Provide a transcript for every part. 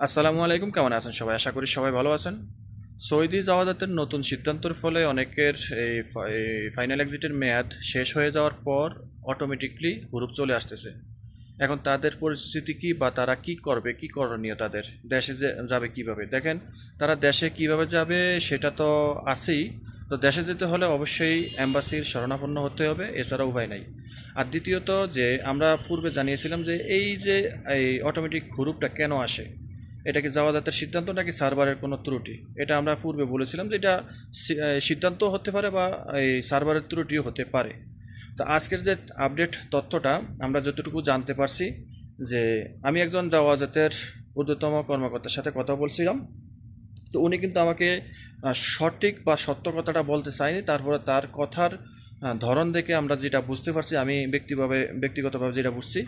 আসসালামু আলাইকুম, কেমন আছেন সবাই? আশা করি সবাই ভালো আছেন। সৌদি জাওয়াজাতের নতুন সিদ্ধান্তের ফলে অনেকের এই ফাইনাল এক্সিটের মেয়াদ শেষ হয়ে যাওয়ার পর অটোমেটিকলি হুরুপ চলে আসতেছে। এখন তাদের পরিস্থিতি কি বা তারা কি করবে, কি করণীয় তাদের? দেশে যাবে কীভাবে? দেখেন, তারা দেশে কীভাবে যাবে সেটা তো আছেই। তো দেশে যেতে হলে অবশ্যই অ্যাম্বাসির শরণাপন্ন হতে হবে, এছাড়া উপায় নাই। আর দ্বিতীয়ত যে, আমরা পূর্বে জানিয়েছিলাম যে, এই যে, এই অটোমেটিক হুরুপটা কেন আসে? এটা কি জাওয়াদাতের সিদ্ধান্ত নাকি সার্ভারের কোনো ত্রুটি? এটা আমরা পূর্বে বলেছিলাম যে এটা সিদ্ধান্ত হতে পারে বা এই সার্ভারের ত্রুটিও হতে পারে। তো আজকের যে আপডেট তথ্যটা আমরা যতটুকু জানতে পারছি যে আমি একজন জাওয়াজাতের ঊর্ধ্বতম কর্মকর্তার সাথে কথা বলছিলাম। তো উনি কিন্তু আমাকে সঠিক বা সত্য কথাটা বলতে চায়নি। তারপরে তার কথার ধরন দেখে আমরা যেটা বুঝতে পারছি, আমি ব্যক্তিভাবে, ব্যক্তিগতভাবে যেটা বুঝছি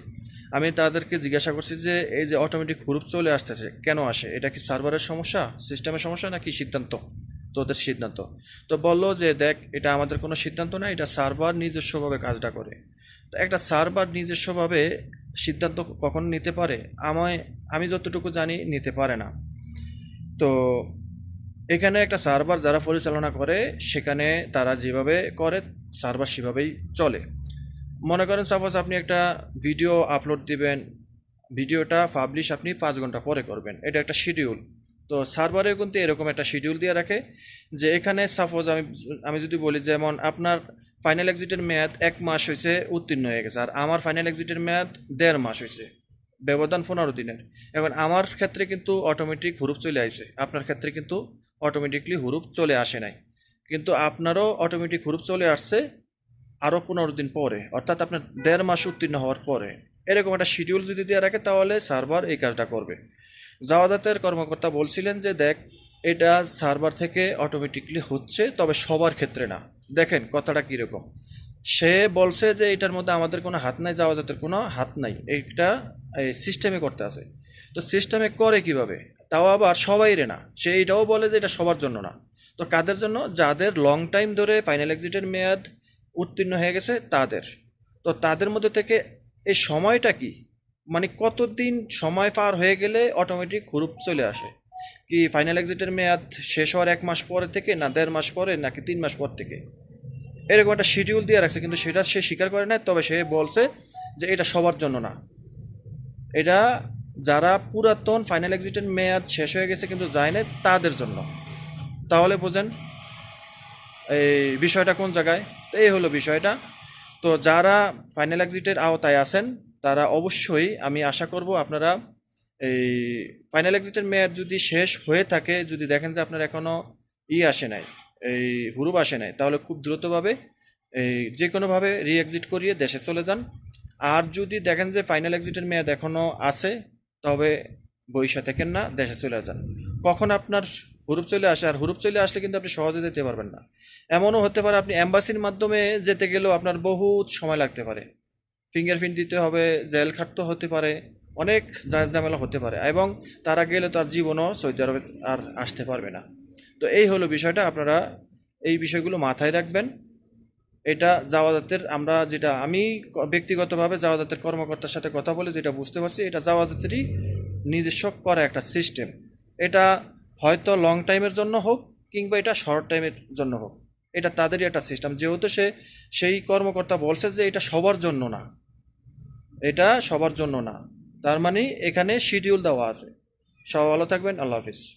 আমি তাদেরকে জিজ্ঞাসা করছি যে, এই যে অটোমেটিক হুরুপ চলে আসতেছে, কেন আসে? এটা কি সার্ভারের সমস্যা সিস্টেমের সমস্যা, নাকি সিদ্ধান্ত? তোদের সিদ্ধান্ত। তো বলল যে, দেখ, এটা আমাদের কোনো সিদ্ধান্ত না, এটা সার্ভার নিজস্বভাবে কাজটা করে। তো একটা সার্ভার নিজস্বভাবে সিদ্ধান্ত কখন নিতে পারে? আমায়, আমি যতটুকু জানি, নিতে পারে না। তো এখানে একটা সার্ভার যারা পরিচালনা করে, সেখানে তারা যেভাবে করে সার্ভার সেভাবেই চলে। মনে করেন সাপোজ আপনি একটা ভিডিও আপলোড দিবেন ভিডিওটা পাবলিশ আপনি পাঁচ ঘণ্টা পরে করবেন। এটা একটা শিডিউল তো সার্ভারেও কিন্তু এরকম একটা শিডিউল দিয়ে রাখে যে এখানে সাপোজ আমি আমি যদি বলি যেমন আপনার ফাইনাল এক্সিটের মেয়াদ এক মাস হয়েছে উত্তীর্ণ হয়ে গেছে। আর আমার ফাইনাল এক্সিটের মেয়াদ দেড় মাস হয়েছে ব্যবধান পনেরো দিনের। এখন আমার ক্ষেত্রে কিন্তু অটোমেটিক হুরুপ চলে আসে আপনার ক্ষেত্রে কিন্তু অটোমেটিকলি হুরুপ চলে আসে নাই। কিন্তু আপনারও অটোমেটিক হুরুপ চলে আসছে আরও পনেরো দিন পরে, অর্থাৎ আপনার দেড় মাস উত্তীর্ণ হওয়ার পরে। এরকম একটা শিডিউল যদি দিয়ে রাখে, তাহলে সার্ভার এই কাজটা করবে। জাওয়াদাতের কর্মকর্তা বলছিলেন যে, দেখ, এটা সার্ভার থেকে অটোমেটিকলি হচ্ছে, তবে সবার ক্ষেত্রে না। দেখেন কথাটা কীরকম। সে বলছে যে, এটার মধ্যে আমাদের কোনো হাত নাই জাওয়াদাতের কোনো হাত নাই। এই সিস্টেমে করতে আছে। তো সিস্টেমে করে কীভাবে? তাও আবার সবাই রে না। সে এটাও বলে যে, এটা সবার জন্য না। তো কাদের জন্য? যাদের লং টাইম ধরে ফাইনাল এক্সিটের মেয়াদ উত্তীর্ণ হয়ে গেছে তাদের। তো তাদের মধ্যে থেকে এই সময়টা কি? মানে কতদিন সময় পার হয়ে গেলে অটোমেটিক হুরুপ চলে আসে? কি ফাইনাল এক্সিটের মেয়াদ শেষ হওয়ার এক মাস পরে থেকে না দেড় মাস পরে নাকি তিন মাস পর থেকে? এরকম একটা শিডিউল দিয়ে রাখছে, কিন্তু সেটা সে স্বীকার করে না তবে সে বলছে যে এটা সবার জন্য না। এটা যারা পুরাতন ফাইনাল এক্সিটের মেয়াদ শেষ হয়ে গেছে কিন্তু যায় না তাদের জন্য। তাহলে বোঝেন, এই বিষয়টা কোন জায়গায়? তো এই হলো বিষয়টা। তো যারা ফাইনাল এক্সিটের আওতায় আছেন, তারা অবশ্যই আমি আশা করব আপনারা এই ফাইনাল এক্সিটের মেয়াদ যদি শেষ হয়ে থাকে, যদি দেখেন যে আপনার এখনও ই আসে নাই, এই হুরুপ আসে নাই, তাহলে খুব দ্রুতভাবে এই যে কোনোভাবে রি এক্সিট করিয়ে দেশে চলে যান। আর যদি দেখেন যে ফাইনাল এক্সিটের মেয়াদ এখনও আছে, তবে বৈশা থাকেন না দেশে চলে যান। কখন আপনার হুরুপ চলে আসে, আর হুরুপ চলে আসলে কিন্তু আপনি সহজে যেতে পারবেন না। এমনও হতে পারে আপনি অ্যাম্বাসির মাধ্যমে যেতে গেলেও আপনার বহুত সময় লাগতে পারে। ফিঙ্গারপ্রিন্ট দিতে হবে, জেল খাটতে হতে পারে, অনেক ঝামেলা হতে পারে এবং তারা গেলে তার জীবনও সৌদি আরবে আর আসতে পারবে না। তো এই হলো বিষয়টা, আপনারা এই বিষয়গুলো মাথায় রাখবেন। এটা জাওয়াদাতের আমরা যেটা, আমি ব্যক্তিগতভাবে জাওয়াদাতের কর্মকর্তার সাথে কথা বলে যেটা বুঝতে পারছি, এটা জাওয়াদাতেরই নিজস্ব করা একটা সিস্টেম। এটা হয়তো লং টাইমের জন্য হোক কিংবা এটা শর্ট টাইমের জন্য হোক, এটা তাদেরই একটা সিস্টেম যেহেতু সে, সেই কর্মকর্তা বলছে যে এটা সবার জন্য না। এটা সবার জন্য না। তার মানে এখানে শিডিউল দেওয়া আছে। সব ভালো থাকবেন। আল্লাহ হাফিজ।